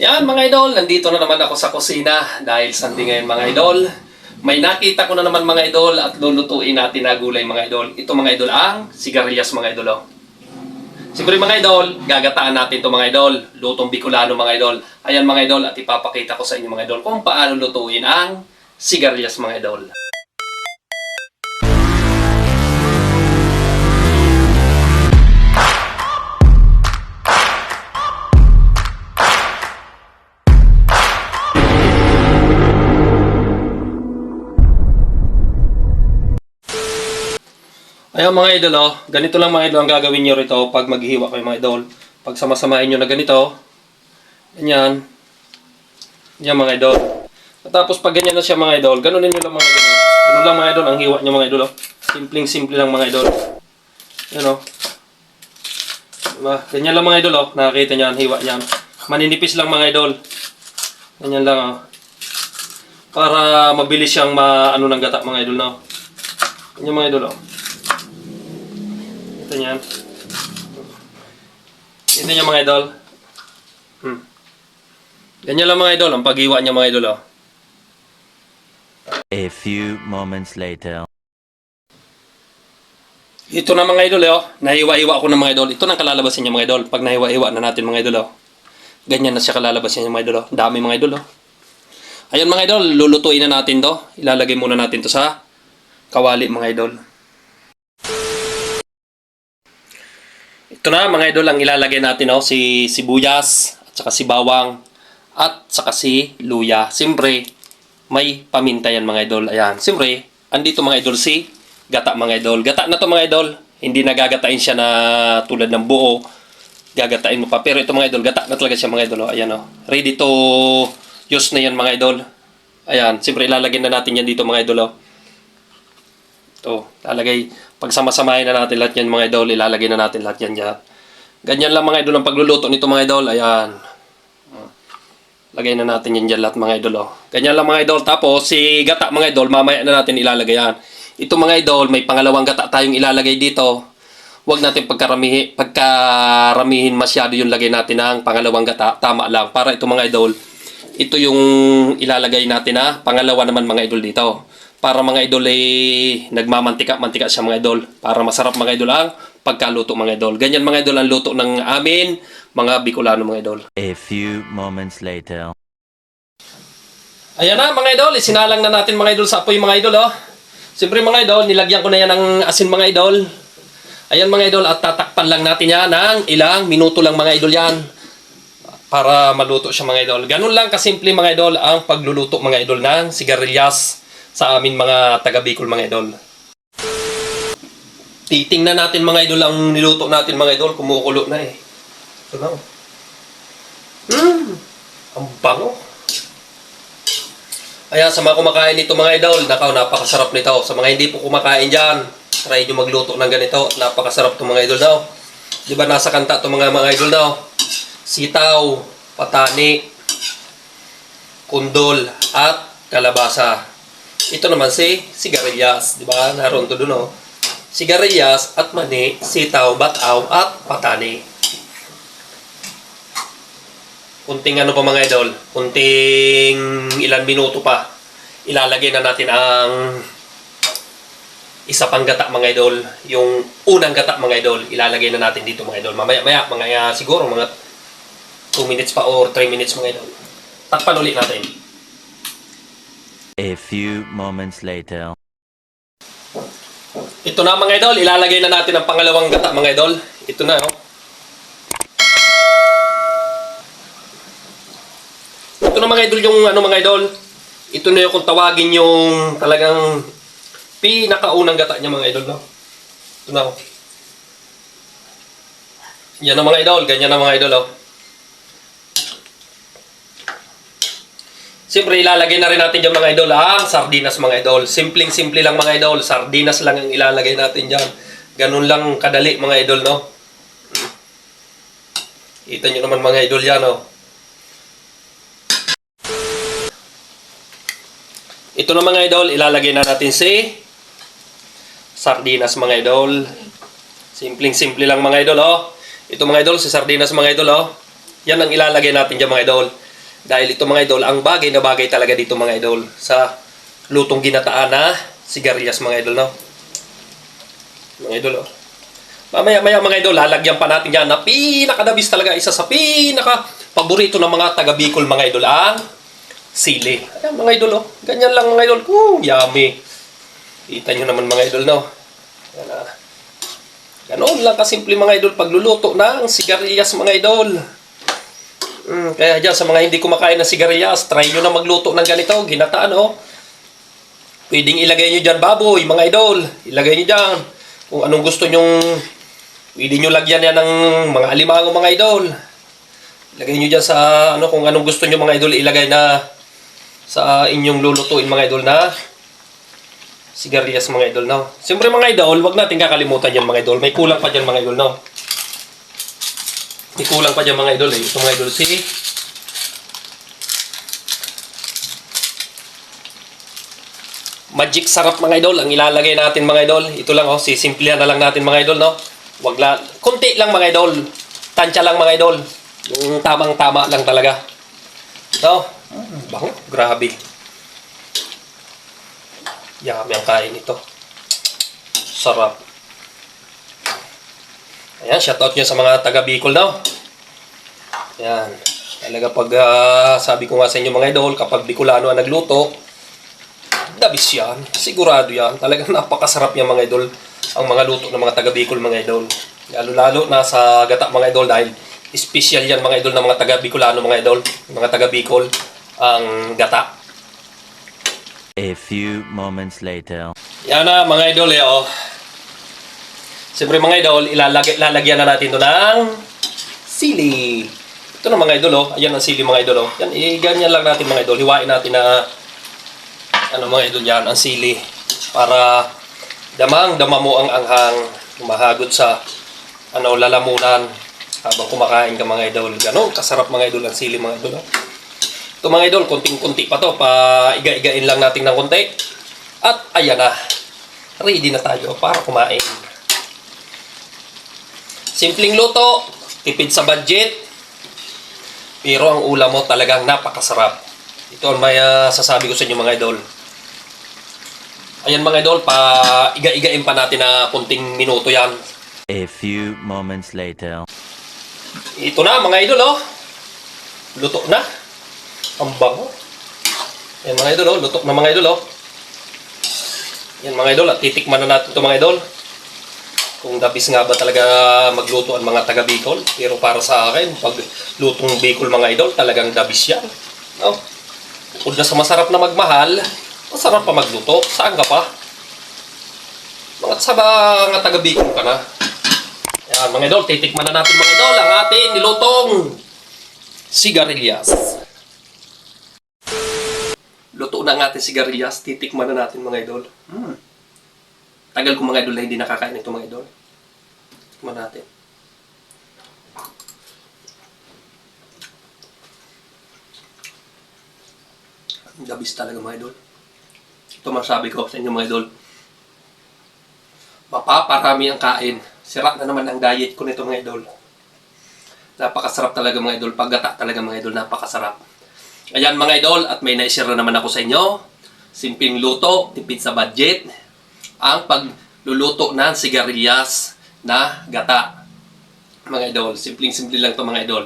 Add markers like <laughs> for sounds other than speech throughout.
Yan mga idol, nandito na naman ako sa kusina dahil Sunday ngayon mga idol. May nakita ko na naman mga idol at lulutuin natin na gulay mga idol. Ito mga idol ang sigarilyas mga idol. Oh. Siguro mga idol, gagataan natin to mga idol. Lutong Bicolano mga idol. Ayan mga idol at ipapakita ko sa inyo mga idol kung paano lutuin ang sigarilyas mga idol. Ayan mga idol, oh. ganito lang mga idol ang gagawin nyo rito pag maghihiwa kayo mga idol. Pag samasamahin nyo na ganito, ganyan, yan mga idol. At tapos pag ganyan na siya mga idol, ganunin nyo lang mga idol. oh. Ganun lang mga idol ang hiwa nyo mga idol. Oh. Simpleng simple lang mga idol. Yan oh. Diba? Ganyan lang mga idol oh. Nakakita nyo ang hiwa niyan. Maninipis lang mga idol. Ganyan lang oh. Para mabilis siyang maano ng gata mga idol no. Ganyan mga idol oh. Ito niyan. Ito niya mga idol. Hmm. Ganyan lang mga idol, ang paghiwa niya mga idol oh. A few moments later. Ito na mga idol eh, oh. Nahiwa-hiwa ko na mga idol. Ito na kalalabasin niya mga idol. Pag nahiwa-hiwa na natin mga idol oh. Ganyan na siya kalalabasin niya mga idol oh. Dami mga idol oh. Ayun mga idol, lulutuin na natin to. Ilalagay muna natin to sa kawali mga idol. Ito na mga idol ang ilalagay natin oh, si sibuyas at saka si bawang at saka si luya. Siyempre, may paminta yan mga idol. Ayan, siyempre, andito mga idol si gata mga idol. Gata na to mga idol. Hindi nagagatain siya na tulad ng buo. Gagatain mo pa. Pero ito mga idol, gata na talaga siya mga idol. oh. Ayan oh. Ready to use na yan mga idol. Ayan, siyempre ilalagay na natin yan dito mga idol oh. Ito, lalagay. Pag sama-samahin na natin lahat yan mga idol, ilalagay na natin lahat yan dyan. Ganyan lang mga idol ang pagluluto nito mga idol. Ayan. Lagay na natin yan dyan lahat mga idol. Oh. Ganyan lang mga idol. Tapos si gata mga idol, mamaya na natin ilalagay yan. Ito mga idol, may pangalawang gata tayong ilalagay dito. Huwag natin pagkaramihin, pagkaramihin masyado yung lagay natin ng pangalawang gata. Tama lang. Para ito mga idol, ito yung ilalagay natin na pangalawa naman mga idol dito. Para mga idol ay nagmamantika-mantika siya mga idol. Para masarap mga idol ang pagkaluto mga idol. Ganyan mga idol ang luto ng amin, mga Bicolano mga idol. A few moments later. Ayan na mga idol, isinalang na natin mga idol sa apoy mga idol oh. Siyempre mga idol, nilagyan ko na yan ng asin mga idol. Ayan mga idol, at tatakpan lang natin yan ng ilang minuto lang mga idol yan. Para maluto siya mga idol. Ganun lang kasimple mga idol ang pagluluto mga idol ng sigarilyas sa amin mga taga Bicol mga idol. Titingnan natin mga idol ang niluto natin mga idol, kumukulo na eh. Ito na oh. Hmm, ang bango. Ayan, sa mga kumakain nito mga idol, nakaw, napakasarap nito. Sa mga hindi po kumakain dyan, try nyo magluto ng ganito. Napakasarap itong mga idol daw. Di ba nasa kanta itong mga mga idol daw? Sitaw, patani, kundol, at kalabasa. Ito naman si sigarilyas, di ba? Naroon to dun, oh. Sigarilyas at mani, sitaw, bataw, at patani. kunting ano pa mga idol, kunting ilan minuto pa, ilalagay na natin ang isa pang gata mga idol, yung unang gata mga idol, ilalagay na natin dito mga idol. Mamaya maya, mga uh, siguro mga 2 minutes pa or 3 minutes mga idol. Takpan ulit natin. A few moments later. Ito na mga idol, ilalagay na natin ang pangalawang gata mga idol. Ito na oh. Ito na mga idol yung ano mga idol. Ito na yung kung tawagin yung talagang pinakaunang gata niya mga idol no. Ito na oh. Yan na mga idol, ganyan na mga idol oh. Siyempre, ilalagay na rin natin dyan mga idol ang sardinas mga idol. Simpleng-simple lang mga idol. Sardinas lang ang ilalagay natin dyan. Ganun lang kadali mga idol, no? Kita nyo naman mga idol yan, no? Ito na mga idol, ilalagay na natin si sardinas mga idol. Simpleng-simple lang mga idol, oh. Ito mga idol, si sardinas mga idol, oh. Yan ang ilalagay natin dyan mga idol. Dahil ito mga idol, ang bagay na bagay talaga dito mga idol sa lutong ginataan na sigarilyas mga idol, no? Mga idol, oh. Mamaya maya mga idol, lalagyan pa natin yan na pinakadabis talaga, isa sa pinaka paborito ng mga taga Bicol mga idol, ang sili. Ayan mga idol, oh. Ganyan lang mga idol. Woo, yummy. Kita nyo naman mga idol, no? Yan ah. Lang kasimple mga idol pagluluto ng sigarilyas mga idol. Mm, kaya dyan sa mga hindi kumakain ng sigarilyas, try nyo na magluto ng ganito, ginataan oh. Pwedeng ilagay nyo dyan baboy mga idol. Ilagay nyo dyan. Kung anong gusto nyong, pwede nyo lagyan yan ng mga alimango mga idol. Ilagay nyo dyan sa ano kung anong gusto nyo mga idol ilagay na sa inyong lulutuin mga idol na sigarilyas mga idol, no? Siyempre mga idol, wag natin kakalimutan yan mga idol. May kulang pa dyan mga idol, no? May kulang pa dyan mga idol, eh. Ito mga idol, si... Magic sarap mga idol, ang ilalagay natin mga idol. Ito lang, oh, sisimplihan na lang natin mga idol, no? Wag la... Kunti lang mga idol. Tansya lang mga idol. Yung tamang-tama lang talaga. No? Bango, grabe. Yummy ang kain ito. Sarap. Ayan, shoutout nyo sa mga taga Bicol daw. Ayan. Talaga pag ah, sabi ko nga sa inyo mga idol, kapag Bicolano ang nagluto, dabis yan. Sigurado yan. Talagang <laughs> napakasarap yan mga idol. Ang mga luto ng mga taga Bicol mga idol. Lalo-lalo na sa gata mga idol dahil special yan mga idol ng mga taga Bicolano mga idol. Mga taga Bicol ang gata. A few moments later. Yan na mga idol eh oh. Siyempre mga idol, ilalagay, lalagyan na natin ito ng sili. Ito na mga idol oh. Ayan ang sili mga idol oh. Yan, eh, ganyan lang natin mga idol. Hiwain natin na ano mga idol yan, ang sili. Para damang dama mo ang anghang mahagod sa ano lalamunan habang kumakain ka mga idol. Ganon, kasarap mga idol ang sili mga idol. Oh. Ito mga idol, konting-kunti pa to. Pa iga-igain lang natin ng konti. At ayan na. Ready na tayo para kumain. Simpleng luto, tipid sa budget. Pero ang ulam mo talagang napakasarap. Ito ang may ah, sasabi ko sa inyo mga idol. Ayan mga idol, pa iga-igain pa natin na kunting minuto yan. A few moments later. Ito na mga idol oh. Luto na. Ang bango. Yan mga idol oh, luto na mga idol oh. Yan mga idol, at titikman na natin ito mga idol. Kung dabis nga ba talaga magluto ang mga taga Bicol. Pero para sa akin, pag lutong Bicol mga idol, talagang dabis yan. No? Kung sa masarap na magmahal, masarap pa magluto. Saan ka pa? Mga sa mga taga Bicol ka na. Yan, mga idol, titikman na natin mga idol ang ating nilutong sigarilyas. Luto na ang ating sigarilyas, titikman na natin mga idol. Hmm. Tagal ko mga idol na hindi nakakain ito mga idol. Tikman natin. Ang Dabis talaga mga idol. Ito masabi ko sa inyo mga idol. Mapaparami ang kain. Sira na naman ang diet ko nito mga idol. Napakasarap talaga mga idol. Paggata talaga mga idol, napakasarap. Ayan mga idol, at may naishare na naman ako sa inyo. Simpleng luto, tipid sa budget ang pagluluto ng sigarilyas na gata. Mga idol, simpleng-simple lang to mga idol.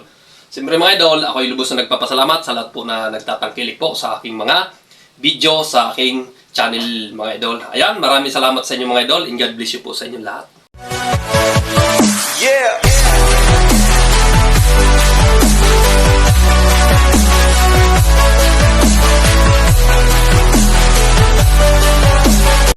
Siyempre mga idol, ako ay lubos na nagpapasalamat sa lahat po na nagtatangkilik po sa aking mga video, sa aking channel mga idol. Ayan, maraming salamat sa inyo mga idol and God bless you po sa inyo lahat. Yeah!